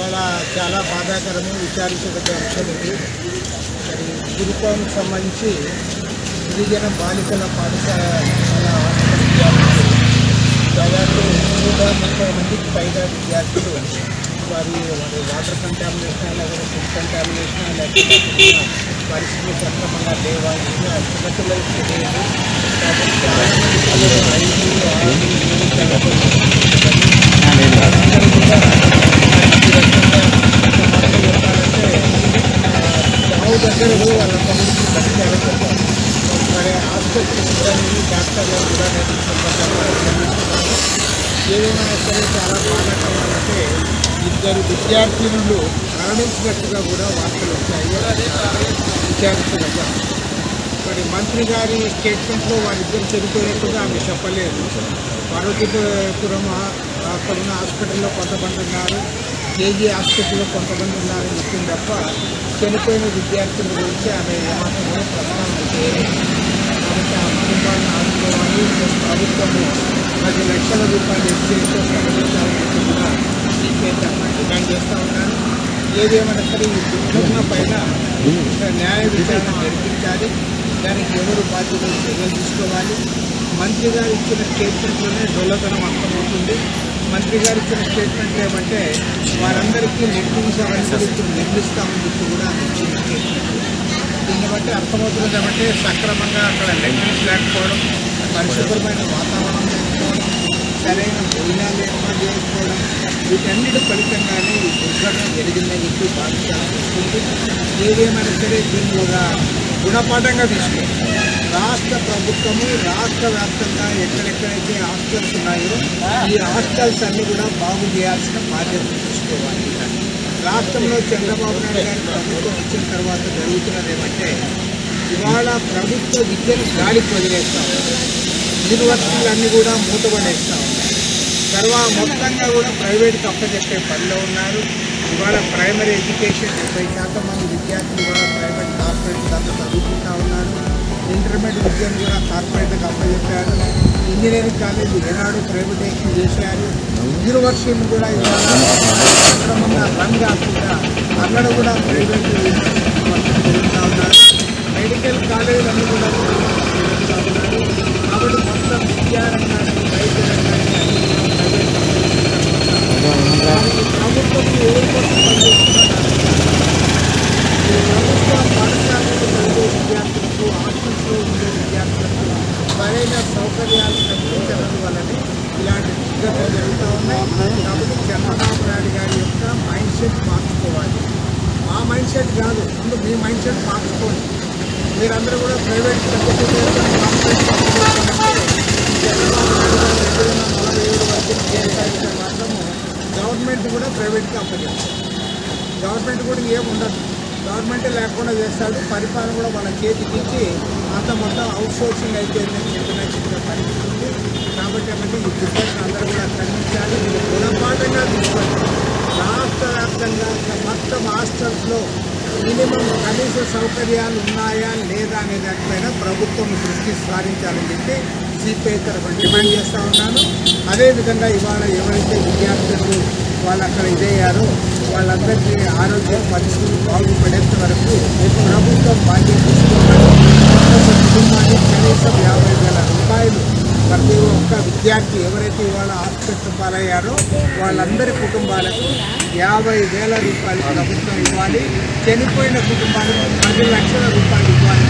బాధాకరము విచారించదగ్గ అంశం ఇది. మరి గురుకులంకి సంబంధించి గిరిజన బాలికల పాఠశాల దాదాపు నూట ముప్పై మందికి పైగా విద్యార్థులు వారి వారి వాటర్ కంటామినేషన్ లేకపోతే ఫుడ్ కంటామినేషన్ లేకపోతే పరిస్థితులు సక్రమంగా లేవా ఇవి చిన్నపిల్లలకి తెలియదు కాబట్టి చాలా మంది పిల్లలు ఐదు ఆరు ఏడు తరగతి అందరూ కూడా ఈ రకంగా ఒక మాటలో చెప్పాలంటే చావు దగ్గర కూడా మరి ఆసుపత్రి డాక్టర్లు కూడా నేను సరే చాలా బాధాకరం అంటే ఇద్దరు విద్యార్థినులు మరణించినట్టుగా కూడా వార్తలు వచ్చాయి విచారించదగ్గ మరి మంత్రి గారి స్టేట్మెంట్లో వారిద్దరు చనిపోయినట్టుగా ఆమె చెప్పలేదు. పార్వతీపురం అక్కడ ఉన్న హాస్పిటల్లో కొంతమంది ఉన్నారు కేజీ హాస్పిటల్లో కొంతమంది ఉన్నారని చెప్పింది తప్ప చనిపోయిన విద్యార్థుల గురించి ఆమె ఏమాత్రం కూడా ప్రస్తావన చేయలేదు. కాబట్టి ఆ కుటుంబాన్ని ఆదుకోవాలి. ప్రభుత్వము పది లక్షల రూపాయలు ఎక్స్చేస్తో ప్రకటించాలని చెప్పి కూడా సిపిఐ తరఫున డిమాండ్ చేస్తూ ఉన్నాను ఏదేమైనా సరే ఈ దుర్ఘటన పైన న్యాయ విచారణ జరిపించాలి. దానికి ఎవరు బాధ్యతలు చర్యలు తీసుకోవాలి? మంత్రి గారు ఇచ్చిన స్టేట్మెంట్లోనే డొల్లతనం అర్థమవుతుంది. మంత్రి గారు ఇచ్చిన స్టేట్మెంట్ ఏమంటే వారందరికీ నిర్మించాలని అవన్నీ నిర్మిస్తామని చెప్పి కూడా ఇచ్చిన స్టేట్మెంట్. దీన్ని బట్టి అర్థమవుతుంది ఏమంటే సక్రమంగా అక్కడ లెక్కన్స్ లేకపోవడం పరిశుభ్రమైన వాతావరణం లేకపోవడం సరైన భోజనాలు ఏర్పాటు చేసుకోవడం వీటన్నిటి ఫలితంగానే ఈ దుర్ఘటన జరిగిందని చెప్పి భావించాల్సి వస్తుంది ఏదేమైనా సరే దీన్ని ఒక గుణపాఠంగా తీసుకో. రాష్ట్ర ప్రభుత్వము రాష్ట్ర వ్యాప్తంగా ఎక్కడెక్కడైతే హాస్టల్స్ ఉన్నాయో ఈ హాస్టల్స్ అన్ని కూడా బాగు చేయాల్సిన బాధ్యత తీసుకోవాలి. రాష్ట్రంలో చంద్రబాబు నాయుడు గారి ప్రభుత్వం వచ్చిన తర్వాత జరుగుతున్నది ఏమంటే ఇవాళ ప్రభుత్వ విద్యను గాలికి వదిలేస్తా ఉన్నారు. యూనివర్సిటీలన్నీ కూడా మూతపడేస్తా ఉన్నాయి తర్వాత మొత్తంగా కూడా ప్రైవేట్కి అప్పచెప్పే పనిలో ఉన్నారు. ఇవాళ ప్రైమరీ ఎడ్యుకేషన్ డెబ్బై శాతం మంది విద్యార్థులు కూడా ప్రైవేట్ కార్పొరేట్ దాంట్లో చదువుకుంటా ఉన్నారు. ఇంటర్మీడియట్ విద్యను కూడా కార్పొరేట్కి అప్పచెప్పారు. ఇంజనీరింగ్ కాలేజ్ ఏనాడు ప్రైవేటైజేషన్ చేశారు. యూనివర్సిటీని కూడా ఇవాళ సక్రమంగా రన్ కాకుండా అక్కడ కూడా ప్రైవేట్ యూనివర్సిటీ జరుగుతూ ఉన్నారు. మెడికల్ కాలేజీలన్నీ కూడా జరుగుతూ ఉన్నారు. కాబట్టి మొత్తం విద్యారంగాన్ని వైద్య రంగాన్ని ప్రభుత్వం ఎవరి కోసం పనిచేస్తుందో ఈ ప్రభుత్వ పాఠశాలలో చదివే విద్యార్థులకు హాస్టల్స్లో ఉండే విద్యార్థులకు సరైన సౌకర్యాలు కల్పించడం వల్లనే ఇలాంటి దుర్ఘటనలు జరుగుతూ ఉన్నాయి. కాబట్టి చంద్రబాబు నాయుడు గారి యొక్క మైండ్ సెట్ మార్చుకోవాలి. మా మైండ్ సెట్ కాదు. ముందు మీ మైండ్ సెట్ మార్చుకోండి. మీరందరూ కూడా ప్రైవేట్ కంపెనీ వరకు గవర్నమెంట్ కూడా ప్రైవేట్ కంపెనీ గవర్నమెంట్ కూడా ఏమి ఉండదు. గవర్నమెంట్ లేకుండా చేస్తాడు. పరిపాలన కూడా వాళ్ళ చేతికి ఇచ్చి అంత మొత్తం అవుట్ సోర్సింగ్ అయిపోయిందని చెప్పిన పరిస్థితి కాబట్టి ఏమంటే ఈ దుర్ఘటన అందరూ కూడా ఖండించాలి. ఇది గుణపాఠంగా తీసుకోండి. రాష్ట్ర వ్యాప్తంగా మొత్తం హాస్టల్స్లో మినిమం కనీస సౌకర్యాలు ఉన్నాయా లేదా అనే దానిపైన ప్రభుత్వం దృష్టి సారించాలని చెప్పి సిపిఐ తరఫున డిమాండ్ చేస్తూ ఉన్నాను. అదేవిధంగా ఇవాళ ఎవరైతే విద్యార్థులు వాళ్ళు అక్కడ ఇదయ్యారో వాళ్ళందరికీ ఆరోగ్యం పరిస్థితులు బాగుపడేంత వరకు ప్రభుత్వం బాధ్యత తీసుకోవాలి ఒక్కొక్క కుటుంబానికి కనీసం యాభై వేల రూపాయలు ప్రతి ఒక్క విద్యార్థి ఎవరైతే ఇవాళ హాస్పిటల్ పాలయ్యారో వాళ్ళందరి కుటుంబాలకు యాభై వేల రూపాయలు ప్రభుత్వం ఇవ్వాలి. చనిపోయిన కుటుంబాలకు పది లక్షల రూపాయలు ఇవ్వాలి.